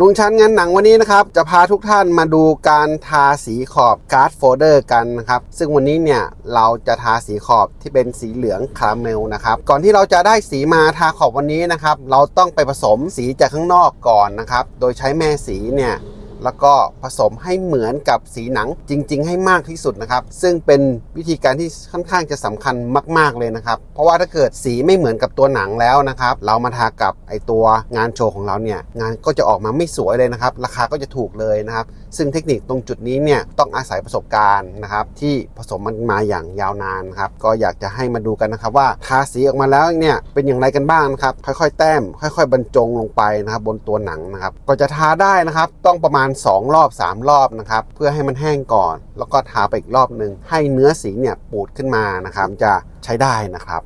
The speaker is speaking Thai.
ลุงชันงานหนังวันนี้นะครับ จะพาทุกท่านมาดูการทาสีขอบการ์ดโฟลเดอร์กันนะครับ ซึ่งวันนี้เนี่ยเราจะทาสีขอบที่เป็นสีเหลืองคาราเมลนะครับ ก่อนที่เราจะได้สีมาทาขอบวันนี้นะครับ เราต้องไปผสมสีจากข้างนอกก่อนนะครับ โดยใช้แม่สีเนี่ย แล้วก็ผสมให้เหมือนกับสีหนังจริง ๆ ให้มากที่สุดนะครับ ซึ่งเป็นวิธีการที่ค่อนข้างจะสำคัญมาก ๆเลยนะครับ เพราะว่าถ้าเกิดสีไม่เหมือนกับตัวหนังแล้วนะครับ เรามาทากับไอตัวงานโชว์ของเราเนี่ยงานก็จะออกมาไม่สวยเลยนะครับ ราคาก็จะถูกเลยนะครับ ซึ่งเทคนิคตรงจุดนี้เนี่ยต้องอาศัยประสบการณ์นะครับ ที่ผสมมันมาอย่างยาวนานนครับก็อยากจะให้มาดูกันนะครับว่าทาสีออกมาแล้วเนี่ยเป็นอย่างไรกันบ้างนะครับค่อยๆ แต้ม ค่อย ๆ บรรจงลงไปนะครับบนตัวหนังนะครับก็จะทาได้นะครับต้องประมาณณ 2 รอบ 3 รอบนะครับ เพื่อให้มันแห้งก่อน แล้วก็ทาไปอีกรอบหนึ่งให้เนื้อสีเนี่ยปูดขึ้นมานะครับ จะใช้ได้นะครับ